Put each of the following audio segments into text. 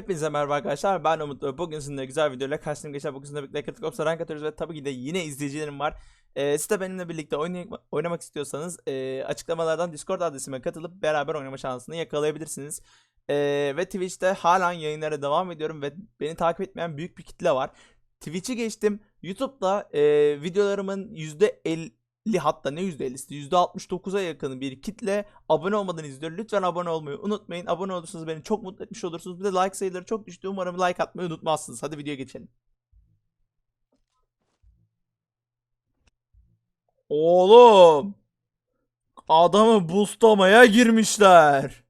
Hepinize merhaba arkadaşlar ben Umut bugün sizinle güzel videoyla karşınıza geçen bugün sizinle birlikte Critic Ops'a rank atıyoruz ve tabii ki de yine izleyicilerim var. Ee, siz de benimle birlikte oynamak istiyorsanız e, açıklamalardan Discord adresime katılıp beraber oynama şansını yakalayabilirsiniz. Ee, ve Twitch'te halen yayınlara devam ediyorum ve beni takip etmeyen büyük bir kitle var. Twitch'i geçtim. YouTube'da e, videolarımın %50 hatta ne %50'si %69'a yakın bir kitle abone olmadan izliyor. Lütfen abone olmayı unutmayın. Abone olursanız beni çok mutlu etmiş olursunuz. Bir de like sayıları çok düştü. Umarım like atmayı unutmazsınız. Hadi videoya geçelim. Oğlum. Adamı boostlamaya girmişler.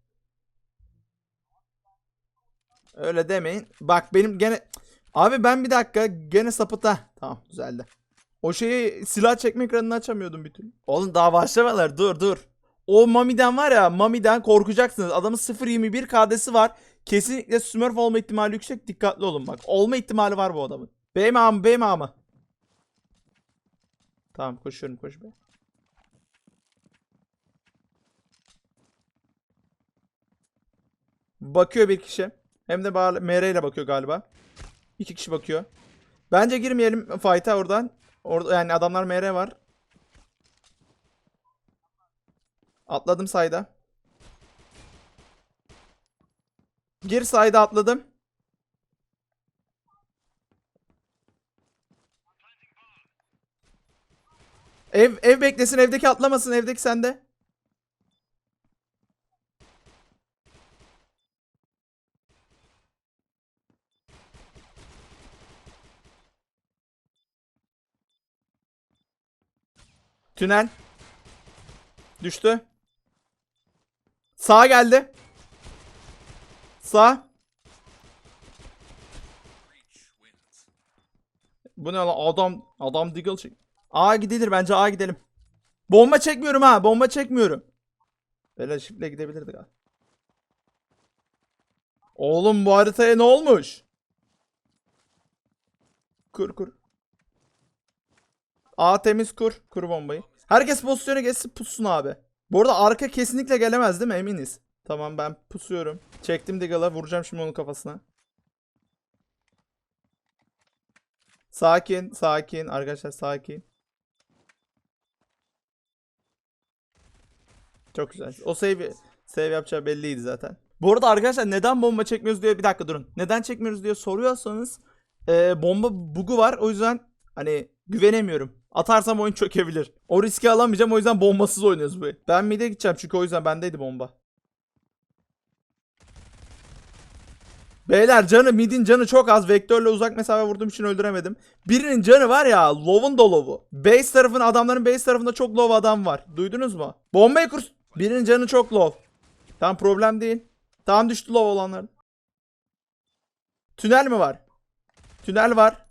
Öyle demeyin. Bak benim gene... Abi ben bir dakika gene sapıta. Tamam düzeldi. O şeyi silah çekme ekranını açamıyordum bir türlü. Oğlum daha başlamalar dur dur. O Mami'den var ya Mami'den korkacaksınız. Adamın 0.21 KD'si var. Kesinlikle Smurf olma ihtimali yüksek. Dikkatli olun bak. Olma ihtimali var bu adamın. Bey mı bey mı Tamam koşuyorum koş be. Bakıyor bir kişi. Hem de MR ile bakıyor galiba. İki kişi bakıyor. Bence girmeyelim fight'a oradan. Orada yani adamlar MR var. Atladım sayda. Gir sayda atladım. Ev ev beklesin evdeki atlamasın evdeki sende. Tünel. Düştü. Sağ geldi. Sağ. Bu ne lan adam adam Deagle çek. A gidilir bence A gidelim. Bomba çekmiyorum ha bomba çekmiyorum. Böyle şiple gidebilirdik ha. Oğlum bu haritaya ne olmuş? Kur kur. A temiz kur. Kur bombayı. Herkes pozisyona geçsin pussun abi. Bu arada arka kesinlikle gelemez değil mi? Eminiz. Tamam ben pusuyorum. Çektim Diggle'a vuracağım şimdi onun kafasına. Sakin, sakin. Arkadaşlar sakin. Çok güzel. O save, save yapacağı belliydi zaten. Bu arada arkadaşlar neden bomba çekmiyoruz diye bir dakika durun. Neden çekmiyoruz diye soruyorsanız e, bomba bugu var. O yüzden hani güvenemiyorum. Atarsam oyun çökebilir. O riski alamayacağım o yüzden bombasız oynuyoruz bu. Ben mid'e gideceğim çünkü o yüzden bendeydi bomba. Beyler canı midin canı çok az. Vektörle uzak mesafe vurduğum için öldüremedim. Birinin canı var ya low'un da low'u. Base tarafın adamların base tarafında çok low adam var. Duydunuz mu? Bombayı kur. Birinin canı çok low. Tamam problem değil. Tamam düştü low olanlar. Tünel mi var? Tünel var.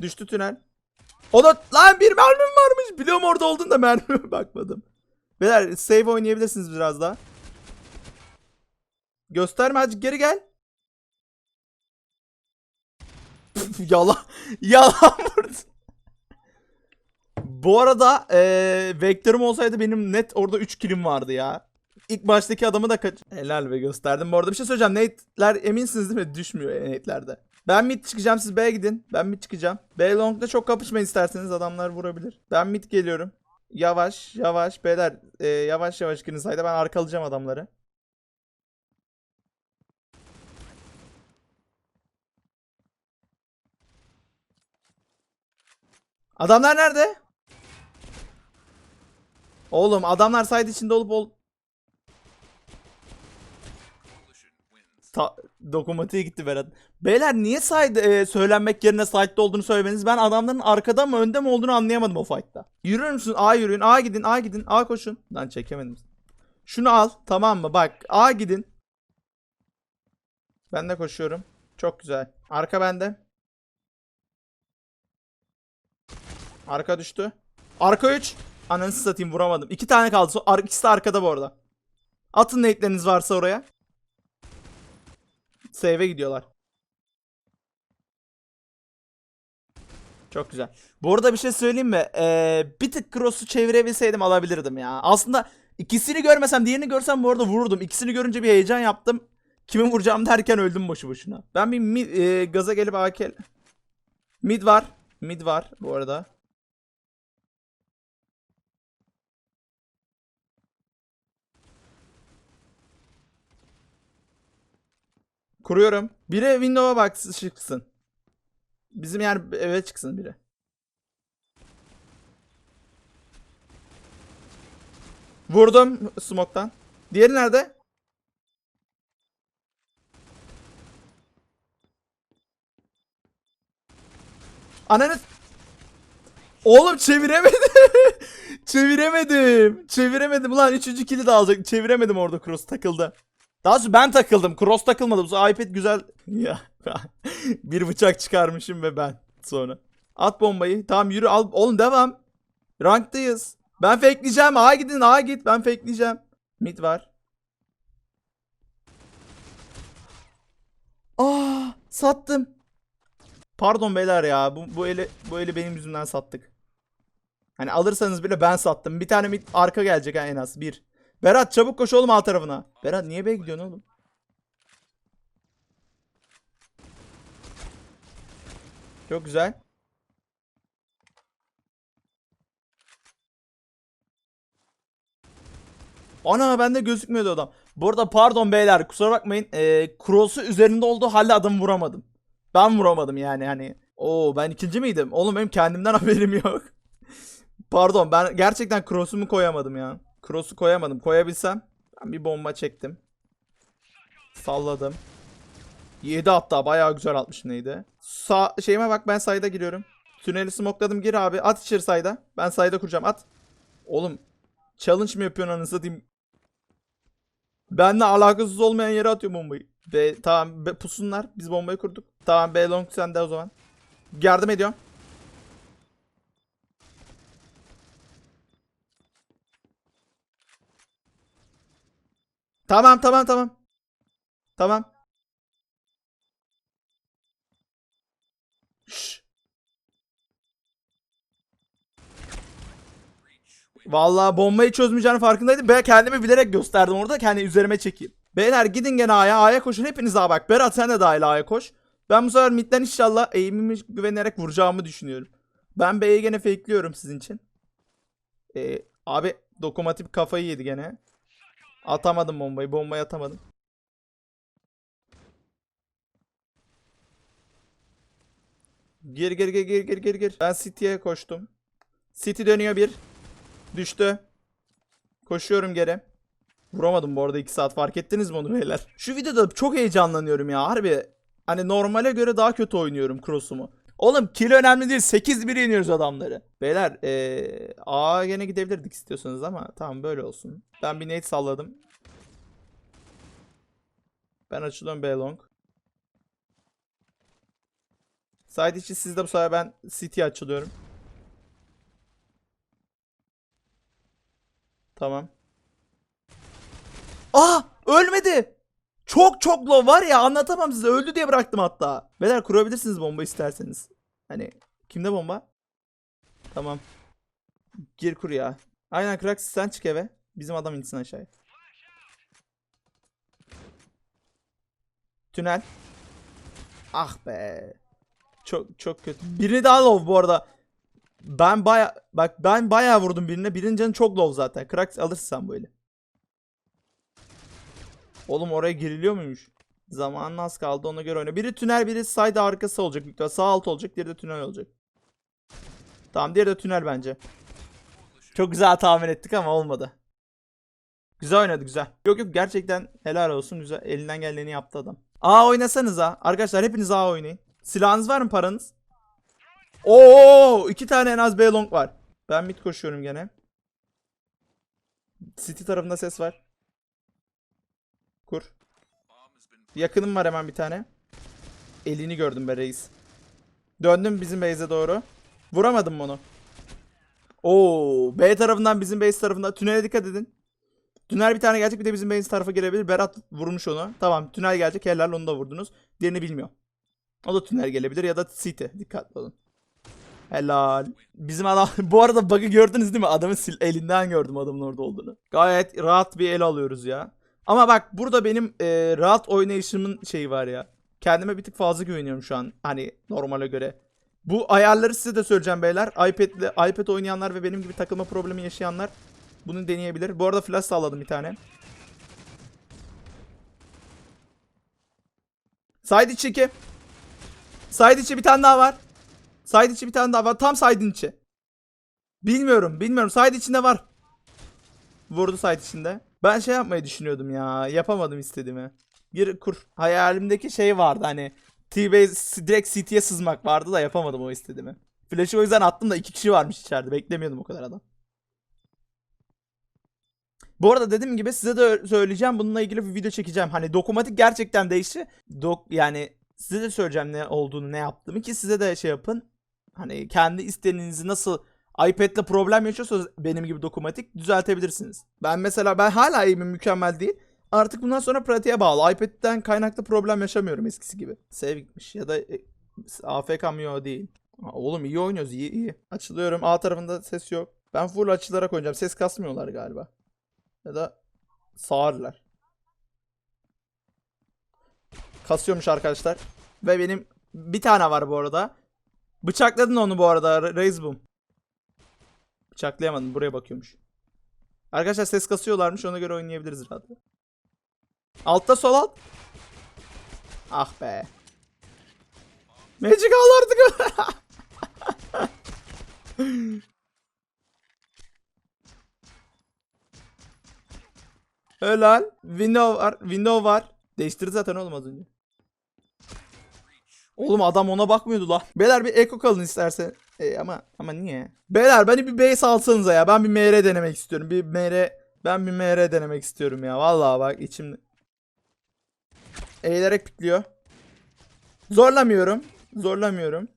Düştü tünel. O da lan bir mermim varmış. Biliyorum orada olduğunu da mermime bakmadım. Beyler save oynayabilirsiniz biraz daha. Gösterme azıcık geri gel. Yalan. Yalan vurdu. Bu arada eee vektörüm olsaydı benim net orada 3 kilim vardı ya. İlk baştaki adamı da kaç... Helal be gösterdim. Bu arada bir şey söyleyeceğim. Nate'ler eminsiniz değil mi? Düşmüyor Nate'lerde. Ben mid çıkacağım siz B'ye gidin. Ben mid çıkacağım. B long'da çok kapışmayın isterseniz adamlar vurabilir. Ben mid geliyorum. Yavaş yavaş beyler e, yavaş yavaş girin sayda ben arkalayacağım adamları. Adamlar nerede? Oğlum adamlar side içinde olup ol... Ta dokumatiğe gitti Berat. Beyler niye side e, söylenmek yerine side'de olduğunu söylemeniz ben adamların arkada mı önde mi olduğunu anlayamadım o fight'ta. Yürür müsün? A yürüyün. A gidin. A gidin. A koşun. Lan çekemedim. Şunu al. Tamam mı? Bak. A gidin. Ben de koşuyorum. Çok güzel. Arka bende. Arka düştü. Arka 3. Ananı satayım vuramadım. İki tane kaldı. Ar- İkisi de arkada bu arada. Atın nate'leriniz varsa oraya. Save'e gidiyorlar. Çok güzel. Bu arada bir şey söyleyeyim mi? Ee, bir tık cross'u çevirebilseydim alabilirdim ya. Aslında ikisini görmesem diğerini görsem bu arada vururdum. İkisini görünce bir heyecan yaptım. Kimi vuracağım derken öldüm boşu boşuna. Ben bir mid, e, gaza gelip AK... Mid var. Mid var bu arada. Kuruyorum. Biri window'a bak çıksın. Bizim yer eve çıksın biri. Vurdum smoke'tan. Diğeri nerede? Ananı... Oğlum çeviremedim. çeviremedim. Çeviremedim. Ulan üçüncü kili de alacak. Çeviremedim orada cross takıldı. Daha sonra ben takıldım. Cross takılmadı. Bu iPad güzel. Ya. bir bıçak çıkarmışım ve ben sonra. At bombayı. Tamam yürü al. Oğlum devam. Ranktayız. Ben fakeleyeceğim. A gidin A git. Ben fakeleyeceğim. Mid var. Aa sattım. Pardon beyler ya. Bu, bu eli bu eli benim yüzümden sattık. Hani alırsanız bile ben sattım. Bir tane mid arka gelecek en az. Bir. Berat çabuk koş oğlum A tarafına. Berat niye B'ye gidiyorsun oğlum? Çok güzel. Ana bende gözükmüyordu adam. Bu arada pardon beyler kusura bakmayın. Ee, cross'u üzerinde oldu hala adamı vuramadım. Ben vuramadım yani hani. Oo ben ikinci miydim? Oğlum benim kendimden haberim yok. pardon ben gerçekten cross'umu koyamadım ya. Cross'u koyamadım. Koyabilsem ben bir bomba çektim. Salladım. 7 hatta bayağı güzel atmış neydi. Sağ şeyime bak ben sayda giriyorum. Tüneli smokladım gir abi. At içeri sayda. Ben sayda kuracağım at. Oğlum challenge mi yapıyorsun anasını satayım? Benle alakasız olmayan yere atıyor bombayı. B tamam B, pusunlar. Biz bombayı kurduk. Tamam B long sende o zaman. Yardım ediyorum. Tamam tamam tamam. Tamam. Vallahi bombayı çözmeyeceğini farkındaydım. Ben kendimi bilerek gösterdim orada. Kendi üzerime çekeyim. Beyler gidin gene A'ya. A'ya koşun. Hepiniz A'ya bak. Berat sen de dahil A'ya koş. Ben bu sefer midden inşallah eğimimi güvenerek vuracağımı düşünüyorum. Ben B'ye gene fakeliyorum sizin için. Ee, abi dokunmatik kafayı yedi gene. Atamadım bombayı. Bombayı atamadım. Gir gir gir gir gir gir gir. Ben City'ye koştum. City dönüyor bir. Düştü. Koşuyorum geri. Vuramadım bu arada 2 saat fark ettiniz mi onu beyler? Şu videoda çok heyecanlanıyorum ya harbi. Hani normale göre daha kötü oynuyorum cross'umu. Oğlum kill önemli değil 8-1 yeniyoruz adamları. Beyler ee, A'ya gene gidebilirdik istiyorsanız ama tamam böyle olsun. Ben bir nade salladım. Ben açılıyorum B long. Side içi sizde bu sefer ben City açılıyorum. Tamam. Aa ölmedi. Çok çok low var ya anlatamam size öldü diye bıraktım hatta. Beyler kurabilirsiniz bomba isterseniz. Hani kimde bomba? Tamam. Gir kur ya. Aynen Krax sen çık eve. Bizim adam insin aşağıya. Tünel. Ah be. Çok çok kötü. Birini daha low bu arada. Ben baya bak ben baya vurdum birine. Birinin canı çok low zaten. Krax alırsın sen böyle. Oğlum oraya giriliyor muymuş? Zamanın az kaldı ona göre oyna. Biri tünel biri side arkası olacak. büyük. Sağ alt olacak. Diğeri de tünel olacak. Tamam diğeri de tünel bence. Çok güzel tahmin ettik ama olmadı. Güzel oynadı güzel. Yok yok gerçekten helal olsun güzel. Elinden geleni yaptı adam. A oynasanız ha. Arkadaşlar hepiniz A oynayın. Silahınız var mı paranız? Oo iki tane en az B long var. Ben mid koşuyorum gene. City tarafında ses var. Kur. Yakınım var hemen bir tane. Elini gördüm be reis. Döndüm bizim base'e doğru. Vuramadım onu. Oo, B tarafından bizim base tarafında. Tünele dikkat edin. Tünel bir tane gelecek bir de bizim base tarafa gelebilir. Berat vurmuş onu. Tamam tünel gelecek. Helal onu da vurdunuz. Diğerini bilmiyor. O da tünel gelebilir ya da city. Dikkatli olun. Helal. Bizim adam bu arada bug'ı gördünüz değil mi? Adamın sil elinden gördüm adamın orada olduğunu. Gayet rahat bir el alıyoruz ya. Ama bak burada benim e, rahat oynayışımın şeyi var ya. Kendime bir tık fazla güveniyorum şu an. Hani normale göre. Bu ayarları size de söyleyeceğim beyler. iPad'le iPad oynayanlar ve benim gibi takılma problemi yaşayanlar bunu deneyebilir. Bu arada flash sağladım bir tane. Side içi 2. Side içi bir tane daha var. Side içi bir tane daha var. Tam side'in içi. Bilmiyorum, bilmiyorum. Side içinde var. Vurdu side içinde. Ben şey yapmayı düşünüyordum ya. Yapamadım istediğimi. Gir kur. Hayalimdeki şey vardı hani. T-Base direkt CT'ye sızmak vardı da yapamadım o istediğimi. Flash'ı o yüzden attım da iki kişi varmış içeride. Beklemiyordum o kadar adam. Bu arada dediğim gibi size de söyleyeceğim. Bununla ilgili bir video çekeceğim. Hani dokumatik gerçekten değişti. Dok yani size de söyleyeceğim ne olduğunu, ne yaptığımı ki size de şey yapın. Hani kendi isteğinizi nasıl iPad'le problem yaşıyorsanız benim gibi dokumatik düzeltebilirsiniz. Ben mesela ben hala aim'im mükemmel değil. Artık bundan sonra pratiğe bağlı. iPad'den kaynaklı problem yaşamıyorum eskisi gibi. Save gitmiş ya da e, AFK mı yok değil. Oğlum iyi oynuyoruz iyi iyi. Açılıyorum A tarafında ses yok. Ben full açılarak oynayacağım. Ses kasmıyorlar galiba. Ya da sağırlar. Kasıyormuş arkadaşlar. Ve benim bir tane var bu arada. Bıçakladın onu bu arada Raze Boom. Bıçaklayamadım buraya bakıyormuş. Arkadaşlar ses kasıyorlarmış ona göre oynayabiliriz rahat. Altta sol alt. Ah be. Magic al artık. Helal. Window var. Window var. Değiştirdi zaten oğlum az önce. Oğlum adam ona bakmıyordu la. Beyler bir eko kalın isterse. E, ama ama niye? Beyler beni bir base alsanıza ya. Ben bir MR denemek istiyorum. Bir MR ben bir MR denemek istiyorum ya. Vallahi bak içimde. Eğilerek pikliyor. Zorlamıyorum. Zorlamıyorum.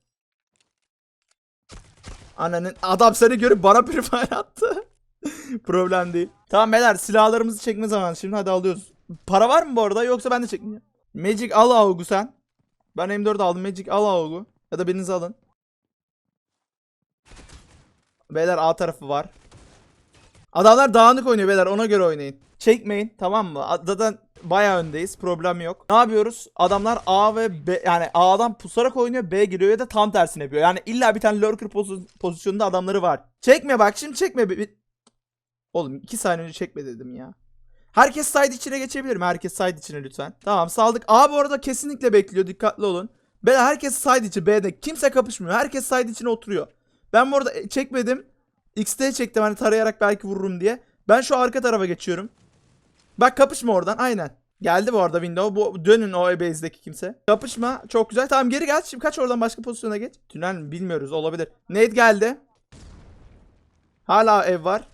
Ananın adam seni görüp bana prefire attı. Problem değil. Tamam beyler silahlarımızı çekme zamanı. Şimdi hadi alıyoruz. Para var mı bu arada yoksa ben de çekmeyeceğim. Magic al Aug'u. Ben M4 aldım. Magic al Aug'u. Ya da biriniz alın. Beyler A tarafı var. Adamlar dağınık oynuyor beyler ona göre oynayın. Çekmeyin tamam mı? Zaten bayağı öndeyiz problem yok. Ne yapıyoruz? Adamlar A ve B yani A'dan pusarak oynuyor B giriyor ya da tam tersine yapıyor. Yani illa bir tane lurker poz- pozisyonunda adamları var. Çekme bak şimdi çekme. Oğlum 2 saniye önce çekme dedim ya. Herkes side içine geçebilir mi? Herkes side içine lütfen. Tamam saldık. A bu arada kesinlikle bekliyor. Dikkatli olun. B herkes side içi B'de. Kimse kapışmıyor. Herkes side içine oturuyor. Ben bu arada e, çekmedim. XT çektim hani tarayarak belki vururum diye. Ben şu arka tarafa geçiyorum. Bak kapışma oradan aynen. Geldi bu arada window. Bu dönün o base'deki kimse. Kapışma çok güzel. Tamam geri gel. Şimdi kaç oradan başka pozisyona geç. Tünel mi bilmiyoruz olabilir. Nate geldi. Hala ev var.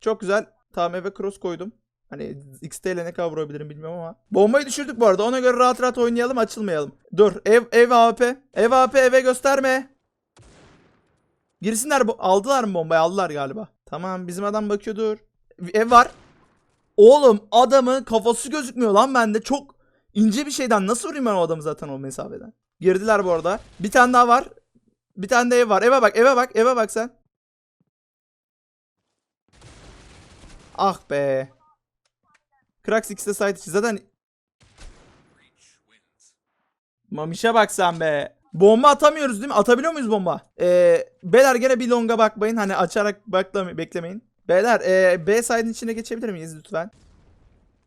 Çok güzel. Tamam eve cross koydum. Hani XT ile ne kadar vurabilirim bilmiyorum ama. Bombayı düşürdük bu arada. Ona göre rahat rahat oynayalım açılmayalım. Dur. Ev ev AP. Ev AP eve gösterme. Girsinler. bu- Aldılar mı bombayı? Aldılar galiba. Tamam bizim adam bakıyordur. Ev var. Oğlum adamın kafası gözükmüyor lan bende. Çok ince bir şeyden nasıl vurayım ben o adamı zaten o mesafeden. Girdiler bu arada. Bir tane daha var. Bir tane de ev var. Eve bak eve bak eve bak sen. Ah be. Krax X'de site içi. Zaten Mamişe bak sen be. Bomba atamıyoruz değil mi? Atabiliyor muyuz bomba? Ee, beyler gene bir longa bakmayın. Hani açarak bakla beklemeyin. Beyler ee, B side'in içine geçebilir miyiz lütfen?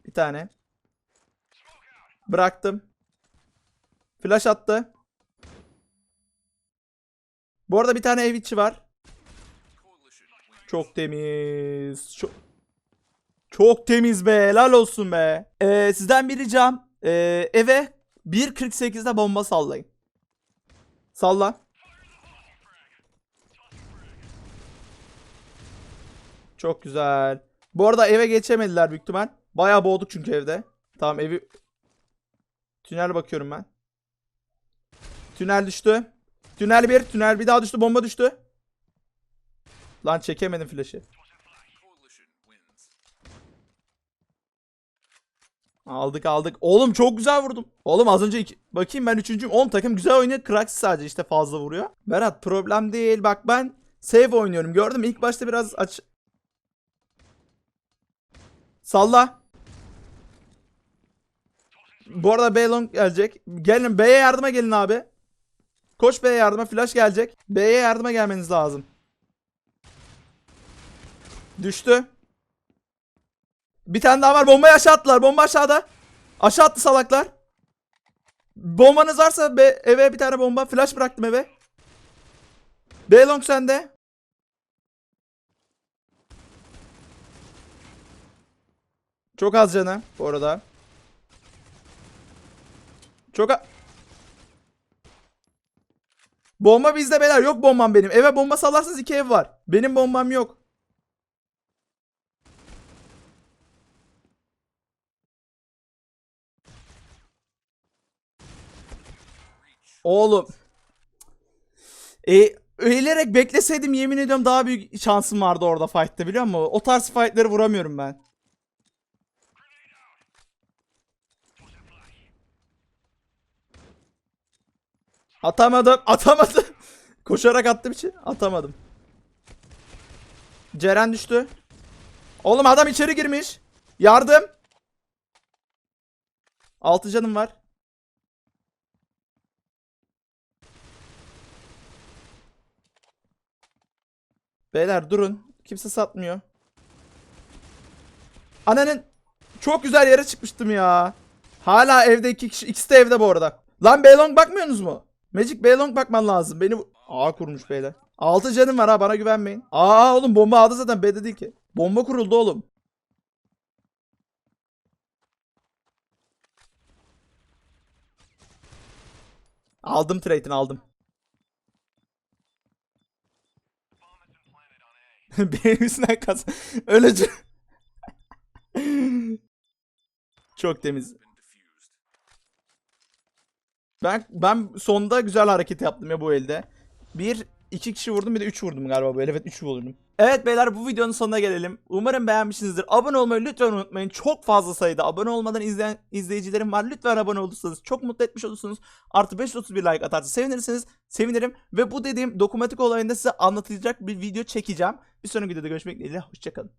Bir tane. Bıraktım. Flash attı. Bu arada bir tane ev içi var. Çok temiz. Çok çok temiz be. Helal olsun be. Ee, sizden bir ricam. Ee, eve 1.48'de bomba sallayın. Salla. Çok güzel. Bu arada eve geçemediler büyük ihtimal. Bayağı boğduk çünkü evde. Tamam evi... Tünel bakıyorum ben. Tünel düştü. Tünel bir, tünel bir daha düştü, bomba düştü. Lan çekemedim flash'ı. Aldık aldık. Oğlum çok güzel vurdum. Oğlum az önce iki... bakayım ben üçüncüyüm. Oğlum takım güzel oynuyor. Krax sadece işte fazla vuruyor. Berat problem değil. Bak ben save oynuyorum. Gördün mü? İlk başta biraz aç... Salla. Bu arada B long gelecek. Gelin B'ye yardıma gelin abi. Koş B'ye yardıma. Flash gelecek. B'ye yardıma gelmeniz lazım. Düştü. Bir tane daha var. Bombayı aşağı attılar. Bomba aşağıda. Aşağı attı salaklar. Bombanız varsa B, eve bir tane bomba. Flash bıraktım eve. B long sende. Çok az canı bu arada. Çok Bomba bizde beyler. Yok bombam benim. Eve bomba salarsanız iki ev var. Benim bombam yok. Oğlum. E, eğilerek bekleseydim yemin ediyorum daha büyük şansım vardı orada fight'ta biliyor musun? O tarz fight'ları vuramıyorum ben. Atamadım. Atamadım. Koşarak attım için atamadım. Ceren düştü. Oğlum adam içeri girmiş. Yardım. Altı canım var. Beyler durun. Kimse satmıyor. Ananın çok güzel yere çıkmıştım ya. Hala evde iki kişi. İkisi de evde bu arada. Lan Beylong bakmıyorsunuz mu? Magic Beylong bakman lazım. Beni A kurmuş beyler. 6 canım var ha bana güvenmeyin. Aa oğlum bomba aldı zaten B'de değil ki. Bomba kuruldu oğlum. Aldım trade'ini aldım. Benim yüzümden kaz. Öleceğim. Çok temiz. Ben ben sonda güzel hareket yaptım ya bu elde. Bir, iki kişi vurdum bir de üç vurdum galiba el. Evet üç vurdum. Evet beyler bu videonun sonuna gelelim. Umarım beğenmişsinizdir. Abone olmayı lütfen unutmayın. Çok fazla sayıda abone olmadan izleyen izleyicilerim var. Lütfen abone olursanız çok mutlu etmiş olursunuz. Artı 531 like atarsa sevinirsiniz. Sevinirim. Ve bu dediğim dokunmatik olayında size anlatacak bir video çekeceğim. Bir sonraki videoda görüşmek dileğiyle. Hoşçakalın.